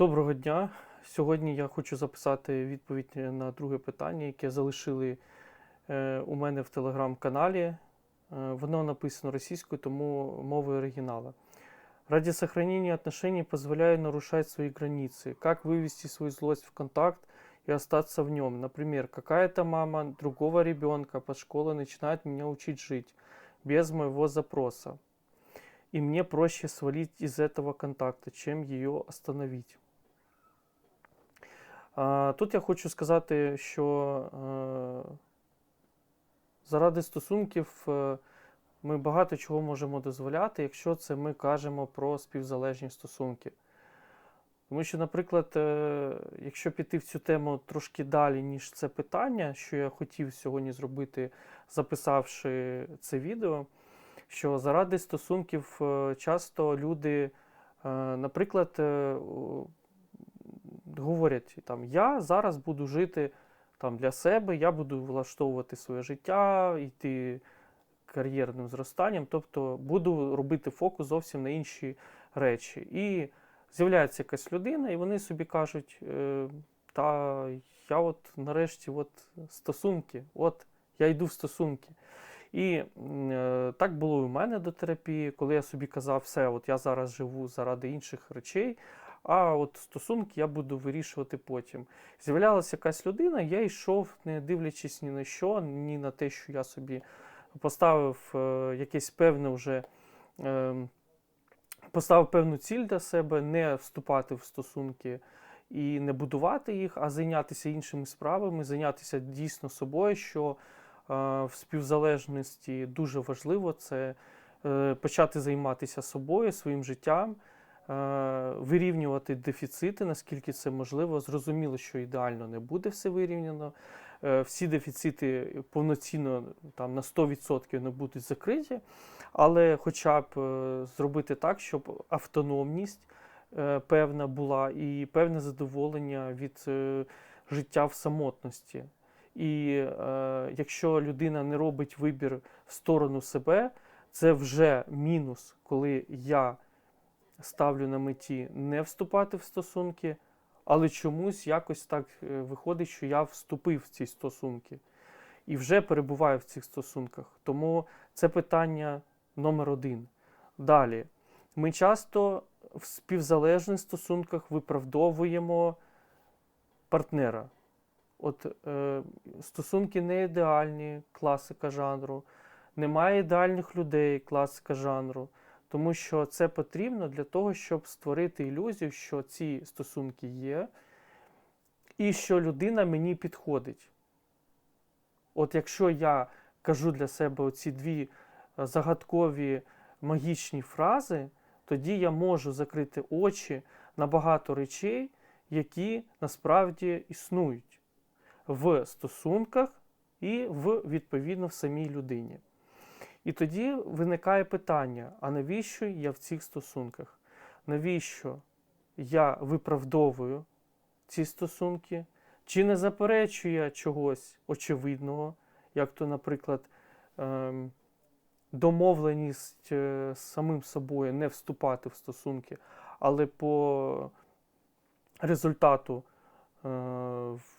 Доброго дня. Сьогодні я хочу записати відповідь на друге питання, яке залишили е, у мене в телеграм-каналі. Е, Воно написано російською, тому мовою оригинала. Ради сохранения отношений позволяю нарушать свои границы. Как вывести свою злость в контакт и остаться в нем? Например, какая-то мама другого ребенка под школой начинает меня учить жить без моего запроса. И мне проще свалить из этого контакта, чем ее остановить. Тут я хочу сказати, що е, заради стосунків е, ми багато чого можемо дозволяти, якщо це ми кажемо про співзалежні стосунки. Тому що, наприклад, е, якщо піти в цю тему трошки далі, ніж це питання, що я хотів сьогодні зробити, записавши це відео, що заради стосунків часто люди, наприклад, говорять там, я зараз буду жити там, для себе, я буду влаштовувати своє життя, йти кар'єрним зростанням, тобто буду робити фокус зовсім на інші речі. І з'являється якась людина, і вони собі кажуть, е, та я от нарешті от стосунки, от я йду в стосунки. І е, так було і у мене до терапії, коли я собі казав, все, от я зараз живу заради інших речей, а от стосунки я буду вирішувати потім. З'являлася якась людина, я йшов, не дивлячись ні на що, ні на те, що я собі поставив е, якесь певне вже. Е, Поставив певну ціль для себе, не вступати в стосунки і не будувати їх, а зайнятися іншими справами, зайнятися дійсно собою, що е, в співзалежності дуже важливо це е, почати займатися собою, своїм життям, вирівнювати дефіцити, наскільки це можливо. Зрозуміло, що ідеально не буде все вирівняно. Е, Всі дефіцити повноцінно там, на 100% не будуть закриті, але хоча б е, зробити так, щоб автономність е, певна була і певне задоволення від е, життя в самотності. І е, якщо людина не робить вибір в сторону себе, це вже мінус, коли я ставлю на меті не вступати в стосунки, але чомусь якось так е, виходить, що я вступив в ці стосунки і вже перебуваю в цих стосунках. Тому це питання номер один. Далі, ми часто в співзалежних стосунках виправдовуємо партнера. От е, стосунки не ідеальні, класика жанру, немає ідеальних людей, класика жанру. Тому що це потрібно для того, щоб створити ілюзію, що ці стосунки є, і що людина мені підходить. От якщо я кажу для себе оці дві е, загадкові магічні фрази, тоді я можу закрити очі на багато речей, які насправді існують в стосунках і в відповідно в самій людині. І тоді виникає питання: а навіщо я в цих стосунках? Навіщо я виправдовую ці стосунки? Чи не заперечую я чогось очевидного, як то, наприклад, ем, домовленість е, з самим собою не вступати в стосунки, але по результату е,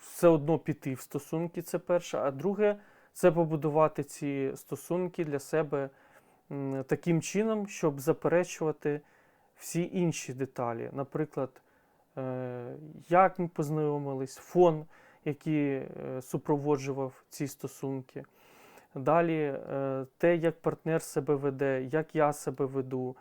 все одно піти в стосунки, це перше. А друге, це побудувати ці стосунки для себе таким чином, щоб заперечувати всі інші деталі. Наприклад, е, як ми познайомились, фон, який е, супроводжував ці стосунки. Далі е, те, як партнер себе веде, як я себе веду,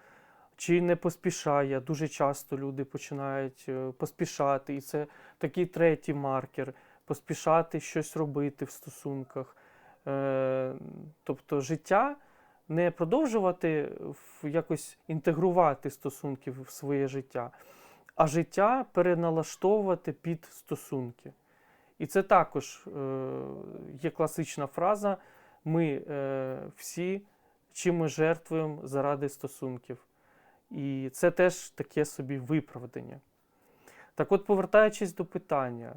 чи не поспішає. Дуже часто люди починають поспішати, і це такий третій маркер поспішати щось робити в стосунках. Е, Тобто життя не продовжувати якось інтегрувати стосунки в своє життя, а життя переналаштовувати під стосунки. І це також е, є класична фраза: ми е, всі чим ми жертвуємо заради стосунків. І це теж таке собі виправдання. Так от, повертаючись до питання,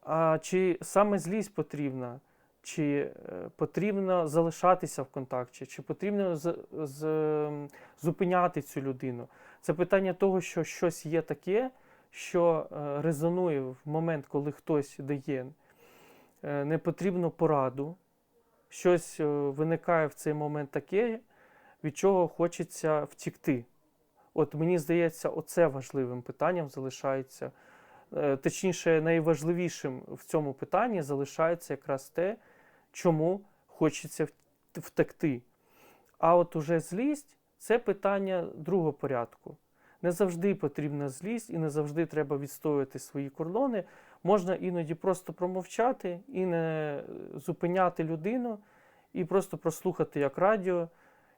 а чи саме злість потрібна, чи е, потрібно залишатися в контакті, чи потрібно з, з, зупиняти цю людину? Це питання того, що щось є таке, що е, резонує в момент, коли хтось дає е, непотрібну пораду, щось виникає в цей момент таке, від чого хочеться втікти. От мені здається, оце важливим питанням залишається. Точніше, найважливішим в цьому питанні залишається якраз те, чому хочеться втекти. А от уже злість це питання другого порядку. Не завжди потрібна злість і не завжди треба відстоювати свої кордони. Можна іноді просто промовчати і не зупиняти людину, і просто прослухати як радіо,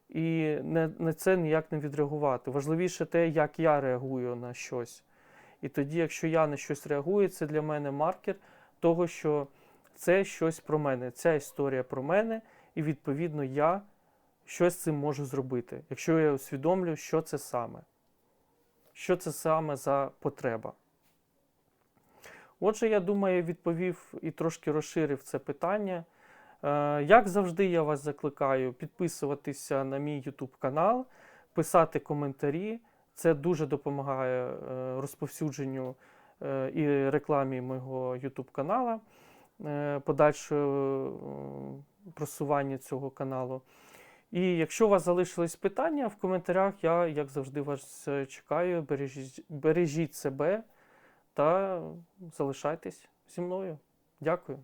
і не, на це ніяк не відреагувати. Важливіше те, як я реагую на щось. І тоді, якщо я на щось реагую, це для мене маркер того, що це щось про мене, ця історія про мене, і відповідно я щось з цим можу зробити, якщо я усвідомлю, що це саме. Що це саме за потреба. Отже, я думаю, відповів і трошки розширив це питання. Е, Як завжди, я вас закликаю підписуватися на мій YouTube канал, писати коментарі. Це дуже допомагає е, розповсюдженню е, і рекламі мого YouTube канала, е, подальшому е, цього каналу. І якщо у вас залишились питання в коментарях, я, як завжди, вас е, чекаю. Бережіть, бережіть себе та залишайтесь зі мною. Дякую.